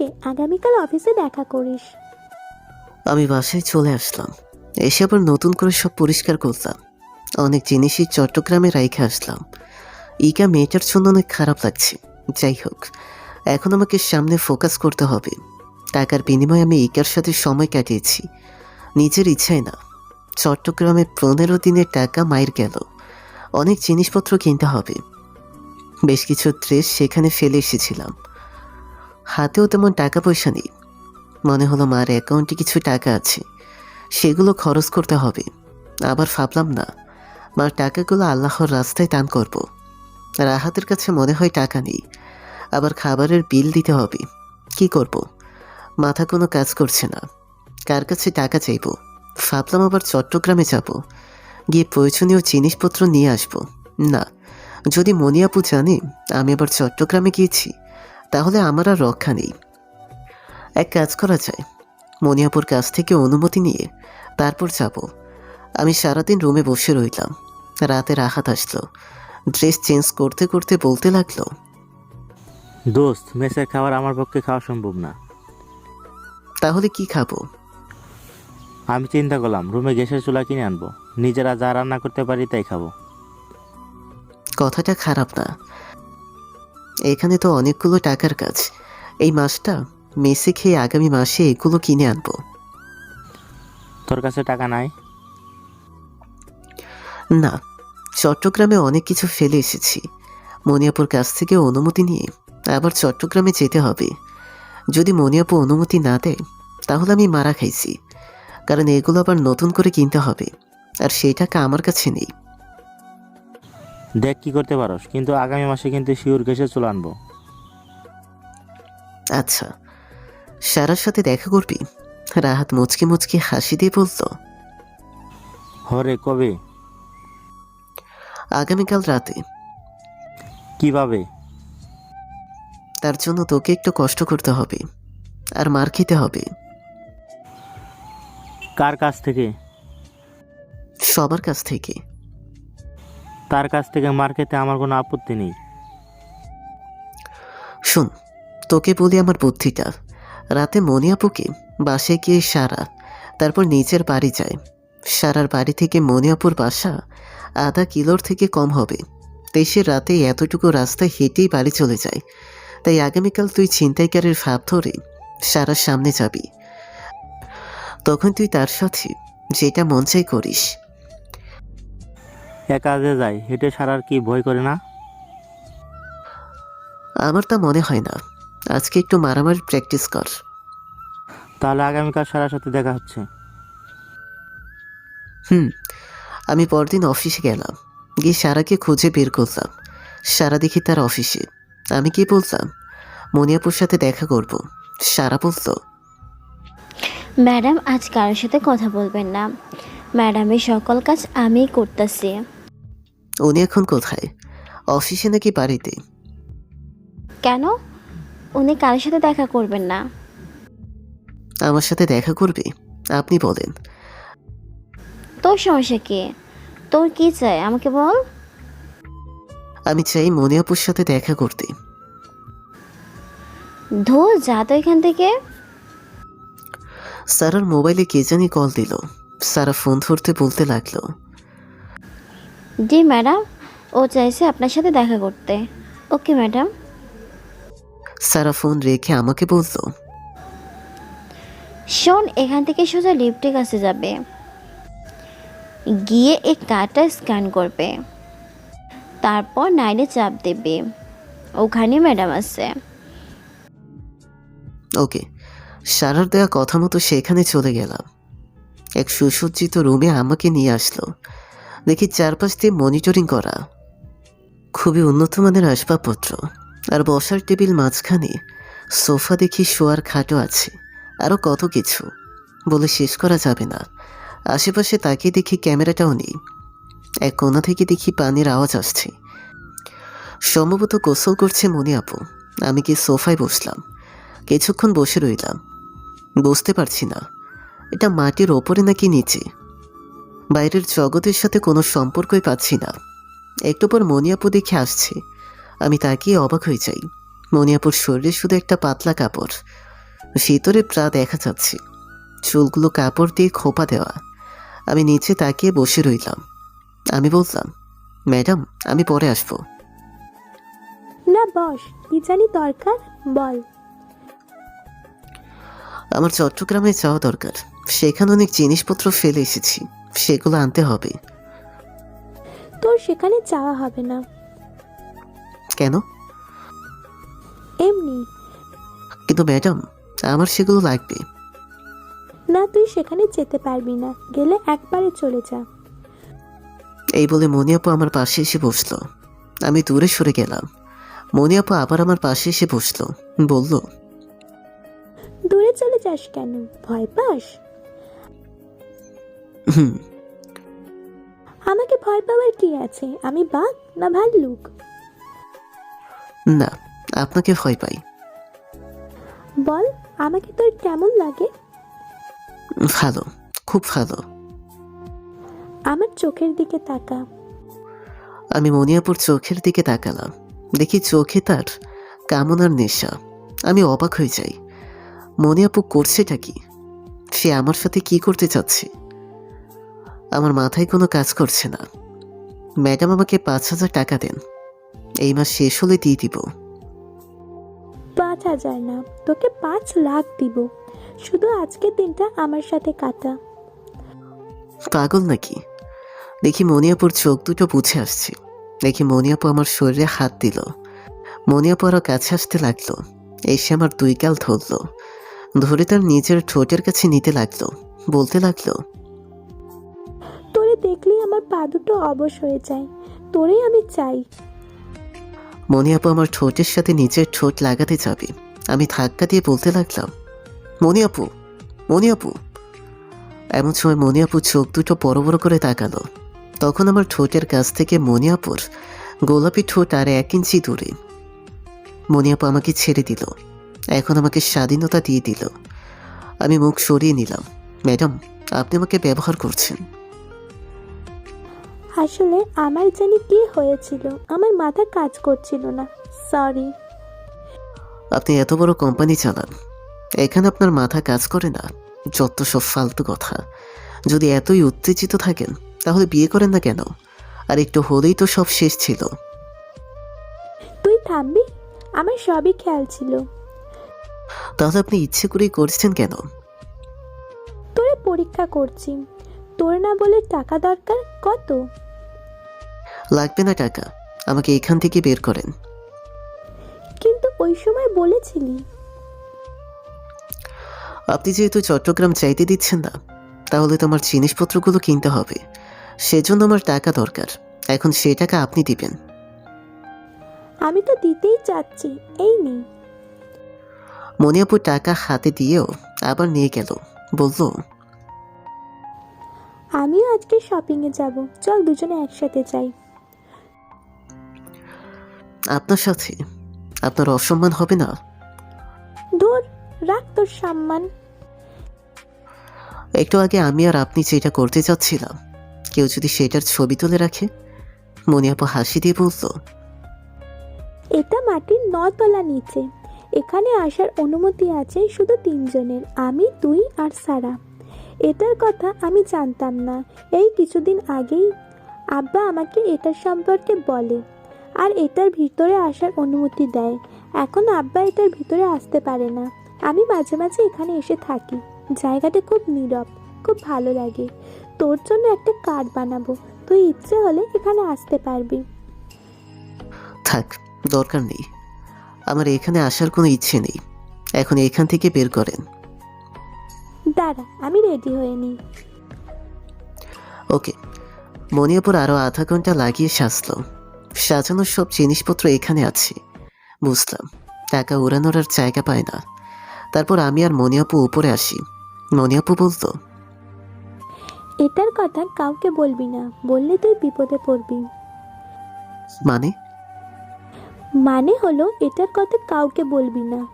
ওকে আগামীকাল অফিসে দেখা করিস। আমি বাসায় চলে আসলাম। এসে আবার নতুন করে সব পরিষ্কার করলাম। অনেক জিনিসই চট্টগ্রামে রাইখে আসলাম। ইকা মেয়েটার জন্য অনেক খারাপ লাগছে। যাই হোক, এখন আমাকে সামনে ফোকাস করতে হবে। টাকার বিনিময়ে আমি ইকার সাথে সময় কাটিয়েছি। নিজের ইচ্ছায় না। চট্টগ্রামে পনেরো দিনের টাকা মায়ের গেল। অনেক জিনিসপত্র কিনতে হবে। বেশ কিছু ড্রেস সেখানে ফেলে এসেছিলাম। হাতেও তেমন টাকা পয়সা নেই। মনে হলো মার অ্যাকাউন্টে কিছু টাকা আছে। সেগুলো খরচ করতে হবে। আবার ভাবলাম, না, মার টাকাগুলো আল্লাহর রাস্তায় দান করব। রাহাতের কাছে মনে হয় টাকা নেই। আবার খাবারের বিল দিতে হবে। কি করব? মাথা কোনো কাজ করছে না। কার কাছে টাকা চাইব? ভাবলাম আবার চট্টগ্রামে যাব। গিয়ে প্রয়োজনীয় জিনিসপত্র নিয়ে আসব। না, যদি মনিয়াপু জানে, আমি আবার চট্টগ্রামে গিয়েছি। তাহলে আমার আর রক্ষা নেই। এক কাজ করা যায়। মনিয়াপুর কাছ থেকে অনুমতি নিয়ে তারপর যাব। আমি সারাদিন রুমে বসে রইলাম। রাতে রাহাত আসলো। ড্রেস চেঞ্জ করতে করতে বলতে লাগল দোস্ত মেসের খাবার আমার পক্ষে খাওয়া সম্ভব না। তাহলে কি খাব? আমি চিন্তা করলাম রুমে গ্যাসের চুলা কিনে আনব। নিজেরা যা রান্না করতে পারি তাই খাব। কথাটা খারাপ না। এখানে তো অনেকগুলো টাকার কাজ। এই মাসটা মেসে খেয়ে আগামী মাসে এগুলো কিনে আনব। তোর কাছে টাকা নাই? না চট্টগ্রামে অনেক কিছু ফেলে এসেছি। মনিয়াপুর কাছ থেকে অনুমতি নিয়ে আবার চট্টগ্রামে যেতে হবে। যদি মনিয়াপু অনুমতি না দেয় তাহলে আমি মারা খাইছি। কারণ এগুলো আবার নতুন করে কিনতে হবে। আর সেই টাকা আমার কাছে নেই। দেখ কি করতে পারোস। কিন্তু আগামী মাসে কিন্তু শিওর গ্যাসের চলে আনব। আচ্ছা সারার সাথে দেখা করবি? রাহাত মুচকি মুচকি হাসি দিয়ে বলল হরে কবে? আগামীকাল রাতে। কীভাবে? তার জন্য তোকে একটু কষ্ট করতে হবে আর মার খেতে হবে। কার কাছ থেকে? সবার কাছ থেকে। তার কাছ থেকে মার খেতে আমার কোনো আপত্তি নেই। শোন, তোকে বলি আমার বুদ্ধিটা। রাতে মনিয়াপুকে বাসে গিয়ে সারা, তারপর নিজের বাড়ি যায়। সারার বাড়ি থেকে মনিয়াপুর বাসা আধা কিলোর থেকে কম হবে। তাই সে রাতে এতটুকু রাস্তা হেঁটেই বাড়ি চলে যায়। তাই আগামীকাল তুই ছিনতাইকারের ভাব ধরে সারার সামনে যাবি। তখন তুই তার সাথে যেটা মন চাই করিস। এক কাজে যাই হেঁটে সারার কি ভয় করে না? আমার তা মনে হয় না। আজকে একটু মারামারি প্র্যাকটিস কর। তাহলে আগামীকাল সারার সাথে দেখা হচ্ছে। হুম আমি পরদিন অফিসে গেলাম। গিয়ে সারাকে খুঁজে বের করলাম। সারা দেখি তার অফিসে। আমি কি বললাম? মনিয়াপুর সাথে দেখা করব। সারা বলতো। ম্যাডাম আজ কারোর সাথে কথা বলবেন না। ম্যাডামের সকল কাজ আমিই করতেছি। উনি এখন কোথায়? অফিসে নাকি বাড়িতে? কেন? উনি কারোর সাথে দেখা করবেন না। আমার সাথে দেখা করবে? আপনি বলেন। তোর সমস্যা কি? তোর কি চাই? আমাকে বল। আমি চাই মনিয়াপুর সাথে দেখা করতে। ধো যা তো এখান থেকে। সারার মোবাইলে কে জানি কল দিল। সারা ফোন ধরতে বলতে লাগল। জি ম্যাডাম। ও চাইছে আপনার সাথে দেখা করতে। Okay madam. সারা ফোন রেখে আমাকে বলতো। শোন এখান থেকে সোজা লিফটের কাছে যাবে। গিয়ে এই কার্ডটা স্ক্যান করবে। তারপর নাইনে চাপ দেবে। ওখানে ম্যাডাম আছে। ওকে সারার দেওয়া কথা মতো সেখানে চলে গেলাম। এক সুসজ্জিত রুমে আমাকে নিয়ে আসলো। দেখি চারপাশ দিয়ে মনিটরিং করা। খুবই উন্নত মানের আসবাবপত্র। আর বসার টেবিল মাঝখানে সোফা দেখি শোয়ার খাটও আছে। আরও কত কিছু বলে শেষ করা যাবে না। আশেপাশে তাকিয়ে দেখি ক্যামেরাটাও নেই। এক কোনা থেকে দেখি পানির আওয়াজ আসছে। সম্ভবত গোসল করছে মনি আপু। আমি কি সোফায় বসলাম। কিছুক্ষণ বসে রইলাম। বুঝতে পারছি না। এটা মাটির ওপরে নাকি নিচে? বাইরের জগতের সাথে কোনো সম্পর্কই পাচ্ছি না। একটু পর মনিয়াপু দেখে আসছে। আমি তাকিয়ে অবাক হয়ে যাই। মনিয়াপুর শরীরে শুধু একটা পাতলা কাপড়। ভিতরে প্রা দেখা যাচ্ছে। চুলগুলো কাপড় দিয়ে খোপা দেওয়া। আমি নিচে তাকিয়ে বসে রইলাম। আমি বললাম ম্যাডাম আমি পরে আসব। না বস কি জানি দরকার বল। আমার চট্টগ্রামে যাওয়া দরকার। সেখানে অনেক জিনিসপত্র ফেলে এসেছি। সেগুলো আনতে হবে। তোর সেখানে যাওয়া হবে না। কেন? এমনি। কিন্তু ম্যাডাম আমার সেগুলো লাগবে। না তুই সেখানে যেতে পারবি না। গেলে একবারে চলে যা। এই বলে মনিয়াপু আমার পাশে এসে বসল। আমি দূরে সরে গেলাম। মনিয়াপু আবার আমার পাশে এসে বসল। বলল দূরে চলে যাস কেন? ভয় পাস? আমাকে ভয় পাওয়ার কি আছে? আমি বাঘ না ভাল্লুক? না আপনাকে ভয় পাই। বল আমাকে তোর কেমন লাগে? ভালো খুব ভালো। আমার চোখের দিকে তাকা। আমি মনিয়াপুর চোখের দিকে তাকালাম। দেখি চোখে তার কামনার নেশা। আমি অবাক হয়ে যাই। মনিয়াপু করছেটা কি? সে আমার সাথে কি করতে চাচ্ছে? আমার মাথায় কোনো কাজ করছে না। ম্যাডাম আমাকে পাঁচ হাজার টাকা দেন। এই মাস শেষ হলে দিয়ে দিব। পাঁচ হাজার না তোকে পাঁচ লাখ দিব। শুধু আজকের দিনটা আমার সাথে কাটা। পাগল নাকি? দেখি মনিয়াপুর চোখ দুটো বুঝে আসছে। দেখি মনিয়াপু আমার শরীরে হাত দিল। মনিয়াপু আরও কাছে আসতে লাগল। এসে আমার দুই গাল ধরলো। ধরে তার নিজের ঠোঁটের কাছে নিতে লাগল। বলতে লাগল তোরে দেখলেই আমার পা দুটো অবশ হয়ে যায়। তোরেই আমি চাই। মনি আপু, আমার ঠোঁটের সাথে নিজের ঠোঁট লাগাতে যাবে। আমি ধাক্কা দিয়ে বলতে লাগলাম মনিয়াপু মনিয়াপু এমন সময় মনিয়াপু চোখ দুটো বড় বড় করে তাকালো। তখন আমার ঠোঁটের কাছ থেকে মনিয়াপুর গোলাপি ঠোঁট আর এক ইঞ্চি দূরে। মনিয়াপু আমাকে ছেড়ে দিল। এখন আমাকে স্বাধীনতা দিয়ে দিল। আমি মুখ সরিয়ে নিলাম, ম্যাডাম, আপনি আমাকে ব্যবহার করছেন। আসলে আমার জানি কি হয়েছিল। আমার মাথা কাজ করছিল না। সরি আপনি এত বড় কোম্পানি চালান। এখানে আপনার মাথা কাজ করে না। যত সব ফালতু কথা। যদি এতই উত্তেজিত থাকেন তাহলে বিয়ে করেন না কেন? আর একটু হলেই তো সব শেষ ছিল। তুই থামবি? আমার সবই খেয়াল ছিল। তাহলে আপনি ইচ্ছে করেই করছেন কেন? তোরে পরীক্ষা করছি। তোর না বলে টাকা দরকার কত? লাগবে না টাকা আমাকে এখান থেকে বের করেন। কিন্তু ওই সময় বলেছিলি। আপনি যেহেতু চট্টগ্রাম চাইতে দিচ্ছেন না তাহলে তো আমার জিনিসপত্রগুলো কিনতে হবে। সেজন্য আমার টাকা দরকার এখন সে টাকা আপনি দিবেন। আমি তো দিতেই চাচ্ছি এই নে। মনিয়াপুর টাকা হাতে দিয়েও আবার নিয়ে গেল বলল আমিও আজকে শপিংয়ে যাব চল দুজনে একসাথে যাই। আপনার সাথে। আপনার অসম্মান হবে না। ধর রাখ তোর সম্মান। একটু আগে আমি আর আপনি যেটা করতে চাচ্ছিলাম কেউ যদি সেটার ছবি তুলে রাখে মনিয়াপু হাসি দিয়ে বলল এটা মাটির নতলা নিচে। এখানে আসার অনুমতি আছে শুধু তিনজনের আমি তুই আর সারা। এটার কথা আমি জানতাম না। এই কিছুদিন আগেই আব্বা আমাকে এটার সম্পর্কে বলে। আর এটার ভিতরে আসার অনুমতি দেয়। এখন আব্বা এটার ভিতরে আসতে পারে না। আমি মাঝে মাঝে এখানে এসে থাকি। জায়গাটা খুব নীরব খুব ভালো লাগে। তোর জন্য একটা কার্ড বানাবো। তুই ইচ্ছে হলে এখানে আসতে পারবি। থাক দরকার নেই। আমার এখানে আসার কোনো ইচ্ছে নেই। এখন এখান থেকে বের করেন। দাঁড়া আমি রেডি হয়ে নিই। ওকে। মনিয়াপুর আরও আধা ঘণ্টা লাগিয়ে সাজলো সাজানোর সব জিনিসপত্র এখানে আছে। বুঝলাম। টাকা উড়ানোর আর জায়গা পায় না। তারপর আমি আর মনিয়াপু উপরে আসি। মনিয়াপু বলতো এটার কথা কাউকে বলবি না বললে তুই বিপদে পড়বি। মানে? মানে হলো এটার কথা কাউকে বলবি না।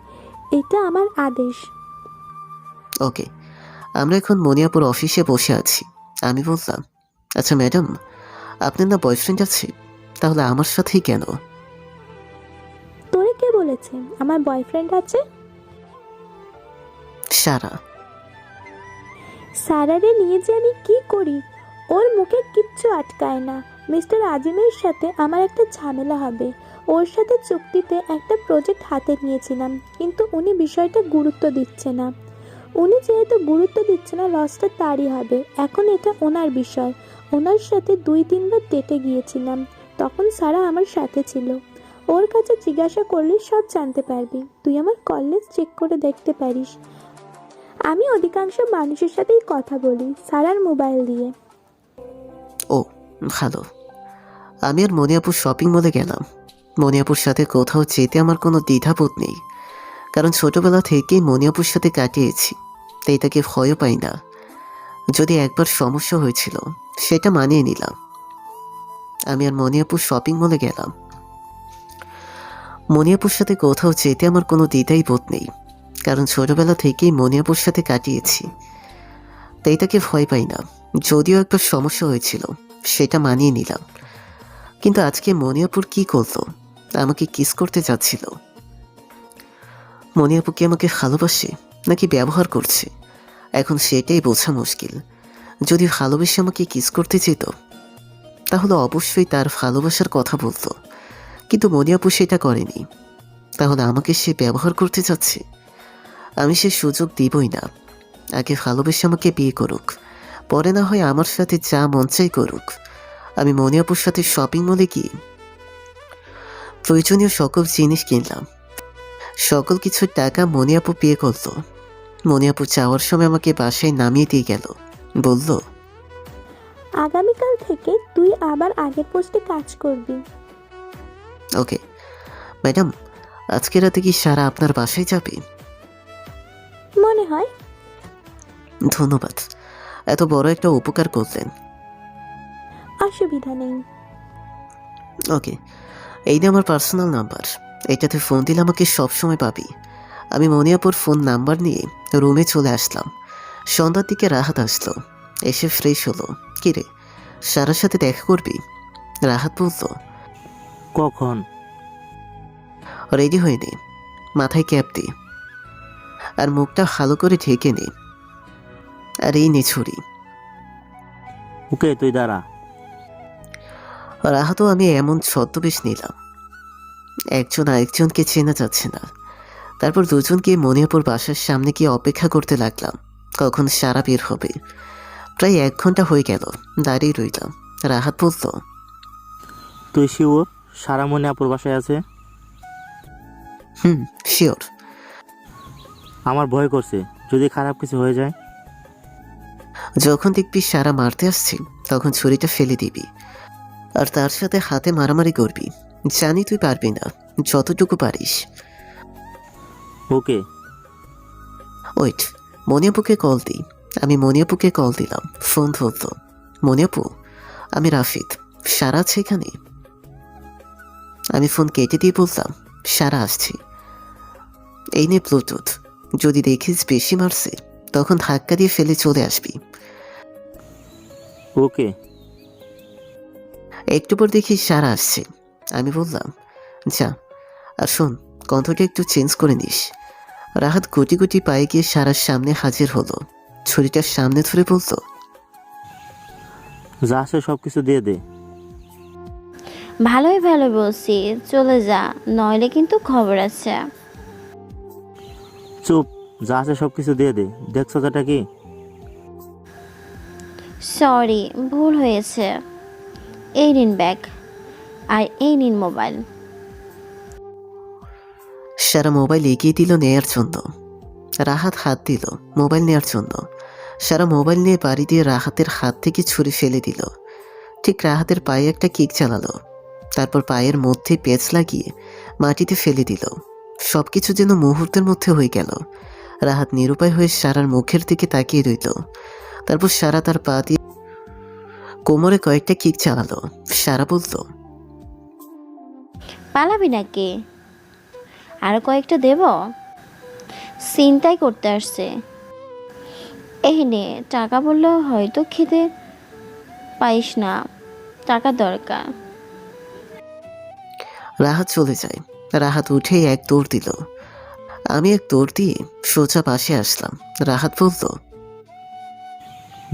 এটা আমার আদেশ। ওকে। আমরা এখন মনিয়াপুর অফিসে বসে আছি। আমি বললাম আচ্ছা ম্যাডাম আপনার না বয়ফ্রেন্ড আছে? তাহলে আমার সাথেই কেন? তোরে কে বলেছে? আমার বয়ফ্রেন্ড আছে? সারা। সারারে নিয়ে যে আমি কি করি? ওর মুখে কিচ্ছু আটকায় না। মিস্টার আজিমের সাথে আমার একটা ঝামেলা হবে। ওর সাথে চুক্তিতে একটা প্রজেক্ট হাতে নিয়েছিলাম কিন্তু উনি বিষয়টা গুরুত্ব দিচ্ছে না। উনি যেহেতু গুরুত্ব দিচ্ছে না লসটা তারই হবে। এখন এটা ওনার বিষয়। ওনার সাথে দুই তিনবার ডেটে গিয়েছিলাম। তখন সারা আমার সাথে ছিল। ওর কাছে জিজ্ঞাসা করলে সব জানতে পারবি। তুই আমার কলেজ চেক করে দেখতে পারিস। আমি অধিকাংশ মানুষের সাথেই কথা বলি, সারার মোবাইল দিয়ে। ও, ভালো। আমি আর মনিয়াপুর শপিং মলে গেলাম। মনিয়াপুর সাথে কোথাও যেতে আমার কোনো দ্বিধাবোধ নেই। কারণ ছোটবেলা থেকেই মনিয়াপুর সাথে কাটিয়েছি, তাই তাকে ভয়ও পাই না। যদি একবার সমস্যা হয়েছিল, সেটা মানিয়ে নিলাম। আমি আর মনিয়াপুর শপিং মলে গেলাম। মনিয়াপুর সাথে কোথাও যেতে আমার কোনো দ্বিধাই বোধ নেই, কারণ ছোটবেলা থেকেই মনিয়াপুর সাথে কাটিয়েছি। তাই তাকে ভয় পাই না, যদিও একবার সমস্যা হয়েছিল, সেটা মানিয়ে নিলাম। কিন্তু আজকে মনিয়াপুর কি করল? আমাকে কিস করতে যাচ্ছিল। মনিয়াপু কি আমাকে ভালোবাসে, নাকি ব্যবহার করছে? এখন সেটাই বোঝা মুশকিল। যদি ভালোবেসে আমাকে কিস করতে যেত তাহলে অবশ্যই তার ভালোবাসার কথা বলতো। কিন্তু মনিয়াপু সেটা করেনি। তাহলে আমাকে সে ব্যবহার করতে চাচ্ছে? আমি সে সুযোগ দিবই না। আগে ভালোবেসে আমাকে বিয়ে করুক। পরে না হয় আমার সাথে যা মন চাই করুক। আমি মনিয়াপুর সাথে শপিং মলে গিয়ে প্রয়োজনীয় সকল জিনিস কিনলাম। সকল কিছুর টাকা মনিয়াপু বিয়ে করল। মনিয়াপু যাওয়ার সময় আমাকে বাসায় নামিয়ে দিয়ে গেল। বলল আগামীকাল থেকে তুই আবার আগের পোস্টে কাজ করবি। ওকে। ম্যাডাম আজকে রাতে কি সারা আপনার বাসায় যাবে? মনে হয়। ধন্যবাদ। এত বড় একটা উপকার করলেন। অসুবিধা নেই। ওকে। এই যে আমার পার্সোনাল নাম্বার। এটাতে ফোন দিলে আমাকে সবসময় পাবি। আমি মনিয়াপুর ফোন নাম্বার নিয়ে রুমে চলে আসলাম। সন্ধ্যার দিকে রাহাত আসলো। এসে ফ্রেশ হলো। কিরে সারার সাথে দেখা করবি? রাহাত বলল। কখন? রেডি হয়ে নে মাথায় ক্যাপ দি আর মুখটা ভালো করে ঢেকে নে আর এই নে ছুরি। ওকে তুই দাঁড়া। রাহাতও আমি এমন ছদ্মবেশ নিলাম। একজন আরেকজনকে চেনা যাচ্ছে না। তারপর দুজনকে মনিয়াপুর বাসার সামনে গিয়ে অপেক্ষা করতে লাগলাম কখন সারা বের হবে। প্রায় এক ঘণ্টা হয়ে গেল। দাঁড়িয়ে রইলাম রাহাত বলল তুই শিওর সারামণি আপুর বাসায় আছে? Hmm sure. আমার ভয় করছে যদি খারাপ কিছু হয়ে যায়। যখন দেখবি সারা মারতে আসছি তখন ছুরিটা ফেলে দিবি। আর তার সাথে হাতে মারামারি করবি। জানি তুই পারবি না যতটুকু পারিস। ওকে। ওয়েট মনিয়াপুকে কল দিই। আমি মনিয়াপুকে কল দিলাম। ফোন ধরতো মনিয়াপু আমি রাফিদ সারা আছে এখানে? আমি ফোন কেটে দিয়ে বললাম সারা আসছি। এই নে ব্লুটুথ যদি দেখিস বেশি মারছে তখন ধাক্কা দিয়ে ফেলে চলে আসবি। ওকে। একটু পর দেখি সারা আসছে। আমি বললাম যা আর শোন কণ্ঠটা একটু চেঞ্জ করে নিস। রাহাত গুটি গুটি পায়ে গিয়ে সারার সামনে হাজির হলো। ছুরিটার সামনে ধরে বলতো যা আছে সব কিছু দিয়ে দে। ভালোই ভালো বলছি। চলে যা নইলে কিন্তু খবর আছে। চুপ যা আছে সব কিছু দিয়ে দে। দেখছ যেটা কি? সরি ভুল হয়েছে। এই নিন ব্যাগ আর এই নিন মোবাইল। সারা মোবাইল এগিয়ে দিল নেয়ার জন্য। রাহাত হাত দিল, মোবাইল নেওয়ার জন্য। সারা মোবাইল নিয়ে বাড়ি দিয়ে রাহাতের হাত থেকে ছুরি ফেলে দিল। ঠিক রাহাতের পায়ে একটা কিক চালালো তারপর পায়ের মধ্যে পেঁচ লাগিয়ে মাটিতে ফেলে দিল। সব কিছু যেন মুহূর্তের মধ্যে হয়ে গেল। রাহাত নিরুপায় হয়ে সারার মুখের দিকে তাকিয়ে রইল। তারপর সারা তার পা দিয়ে কোমরে কয়েকটা কিক চালালো সারা বলল, পালাবি নাকি? আরও কয়েকটা দেব? চিন্তাই করতে আসছে। এই নে টাকা বললেও হয়তো খেতে পাইস না। টাকা দরকার। রাহাত চলে যায়। রাহাত উঠেই এক দৌড় দিল। আমি এক দৌড় দিয়ে সোজা পাশে আসলাম। রাহাত বলল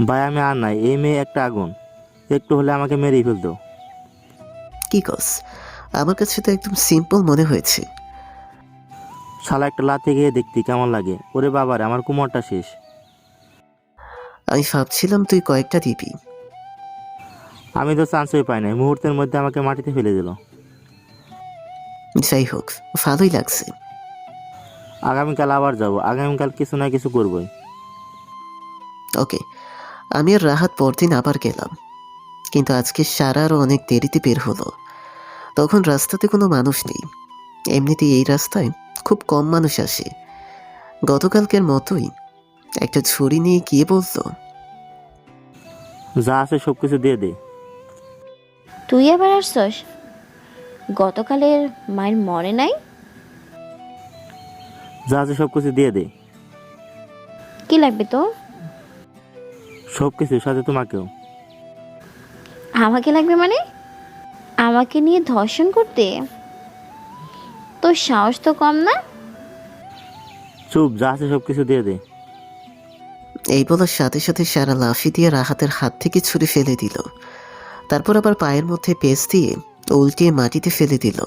ভাই আমি আর নাই। এই মেয়ে একটা আগুন। একটু হলে আমাকে মেরেই ফেলতো। কি কস? আমার কাছে তো একদম সিম্পল মনে হয়েছে। শালা একটা লাথি গিয়ে দেখতি কেমন লাগে? ওরে বাবারে আমার কুমোরটা শেষ। আমি ভাবছিলাম তুই কয়েকটা দিবি। আমি তো চান্সই পাই নাই মুহূর্তের মধ্যে আমাকে মাটিতে ফেলে দিল। যাই হোক ভালোই লাগছে। আগামীকাল আবার যাব আগামীকাল কিছু না কিছু করবই। ওকে আমি আর রাহাত পরদিন আবার গেলাম। কিন্তু আজকে সারা আরও অনেক দেরিতে বের হলো। তখন রাস্তাতে কোনো মানুষ নেই। এমনিতেই এই রাস্তায় খুব কম মানুষ আসে। গতকালকের মতোই একটা ছুরি নিয়ে গিয়ে বলতো যা আছে সব কিছু দিয়ে দে। তুই আবার আসছস? গতকালের মায়ের মনে নাই? যা আছে সব কিছু দিয়ে দে। কি লাগবে তো সব কিছু সাথে তোমাকেও। আমাকে লাগবে মানে? আমাকে নিয়ে ধর্ষণ করতে? তোর সাহস তো কম না? চুপ যা আছে সব কিছু দিয়ে দে। এই বলার সাথে সাথে সারা লাফি দিয়ে রাহাতের হাত থেকে ছুরি ফেলে দিল। তারপর আবার পায়ের মধ্যে পেস দিয়ে উল্টিয়ে মাটিতে ফেলে দিল।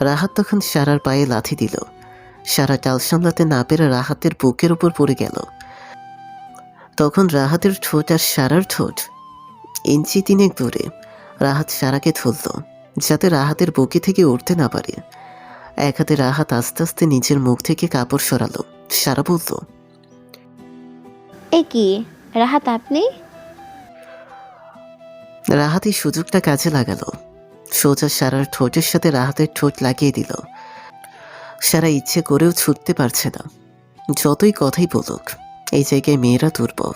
রাহাত তখন সারার পায়ে লাথি দিল। সারা টাল সামলাতে না পেরে রাহাতের বুকের উপর পড়ে গেল। তখন রাহাতের ঠোঁট আর সারার ঠোঁট ইঞ্চি তিনেক দূরে রাহাত সারাকে ধরল যাতে রাহাতের বুকে থেকে উঠতে না পারে। এক হাতে রাহাত আস্তে আস্তে নিজের মুখ থেকে কাপড় সরালো। সারা বলল এ কি রাহাত আপনি? রাহাত এই সুযোগটা কাজে লাগালো। সোজা সারার ঠোঁটের সাথে রাহাতের ঠোঁট লাগিয়ে দিল। সারা ইচ্ছে করেও ছুটতে পারছে না। যতই কথাই বলুক এই জায়গায় মেয়েরা দুর্বল।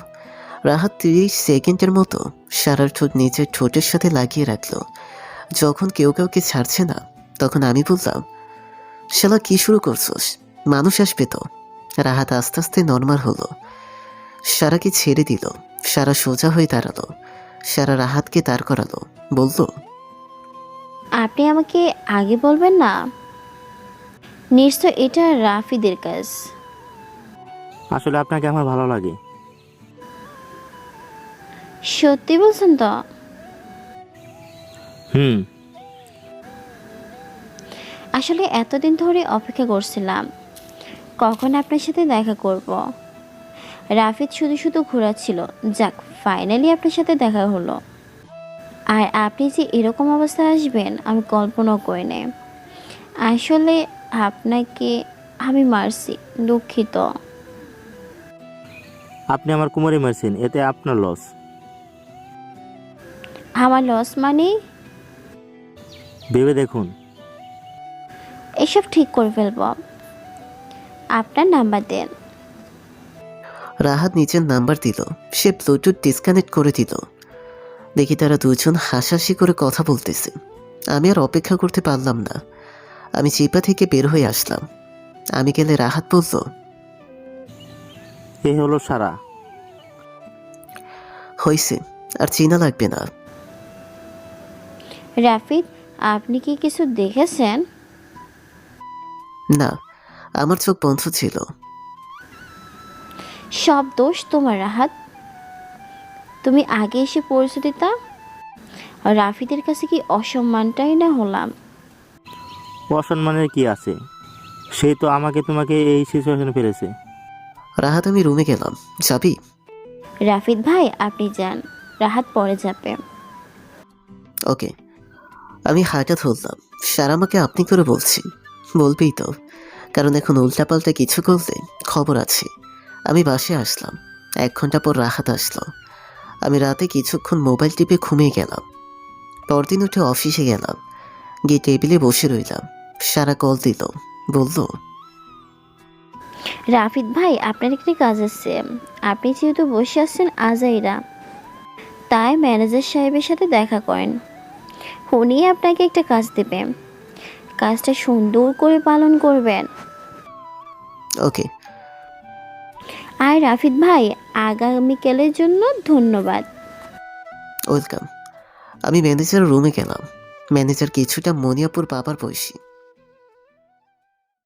রাহাত তিরিশ সেকেন্ডের মতো সারার ঠোঁট নিজের ঠোঁটের সাথে লাগিয়ে রাখল। যখন কেউ কাউকে ছাড়ছে না তখন আমি বললাম শালা কি শুরু করছোস? মানুষ আসবে তো। রাহাত আস্তে আস্তে নর্মাল হলো। সারাকে ছেড়ে দিল। সারা সোজা হয়ে দাঁড়াল। সারা রাহাতকে দাঁড় করালো। বলল আপনি আমাকে আগে বলবেন না? নিশ্চয় এটা রাফিদের কাজ। আসলে আপনাকে আমার ভালো লাগে। সত্যি বলছেন তো? হুম। আসলে এতদিন ধরে অপেক্ষা করছিলাম। কখন আপনার সাথে দেখা করব। রাফিদ শুধু শুধু ঘোরাচ্ছিল। যাক ফাইনালি আপনার সাথে দেখা হলো। আর আপনি যে এরকম অবস্থায় আসবেন আমি কল্পনাও করি নাই। আসলে আপনাকে আমি মারছি দুঃখিত। আপনি আমার কুমারী মারছেন এতে আপনার লস আমার লস মানে ভেবে দেখুন। এসব ঠিক করে ফেলব। আপনার নাম্বার দেন। রাহাত নিজের নাম্বার দিল। সে ব্লুটুথ ডিসকানেক্ট করে দিল। দেখি তারা দুজন হাসাহাসি করে কথা বলতেছে। আমি আর অপেক্ষা করতে পারলাম না। আমি চিপা থেকে বের হয়ে আসলাম। আমি গেলে রাহাত বলল এ হলো সারা? হয়েছে আর চিনা লাগবে না। রাফিদ আপনি কি কিছু দেখেছেন? না আমার চোখ বন্ধ ছিল। সব দোষ তোমার রাহাত। তুমি আগে এসে পরিচয় দিতা রাফিদের কাছে কি অসম্মানটাই না হলাম? অসম্মানের কি আছে? সে তো আমাকে তোমাকে এই সিচুয়েশনে ফেলেছে। রাহাত আমি রুমে গেলাম। যাবি? রাফিদ ভাই আপনি যান। রাহাত পরে যাবে। ওকে। আমি হাঁটা ধরলাম। স্যার আমাকে আপনি করে বলছি। বলবেই তো। কারণ এখন উল্টাপাল্টা কিছু করলে খবর আছে। আমি বাসে আসলাম। এক ঘণ্টা পর রাহাত আসলো। আমি রাতে কিছুক্ষণ মোবাইল টিপে ঘুমিয়ে গেলাম। পরদিন উঠে অফিসে গেলাম। গিয়ে টেবিলে বসে রইলাম। সারা কল দিল। বলল রাফিদ ভাই, আপনার একটি কাজ আছে। আপনি যেহেতু বসে আছেন আজাইরা, তাই ম্যানেজার সাহেবের সাথে দেখা করেন। উনি আপনাকে একটা কাজ দেবেন কাজটা সুন্দর করে পালন করবেন। ওকে। আর রাফিদ ভাই আগামীকালের জন্য ধন্যবাদ। ওয়েলকাম। আমি ম্যানেজার রুমে গেলাম। ম্যানেজার কিছুটা মনিয়াপুর বাবার বয়সী।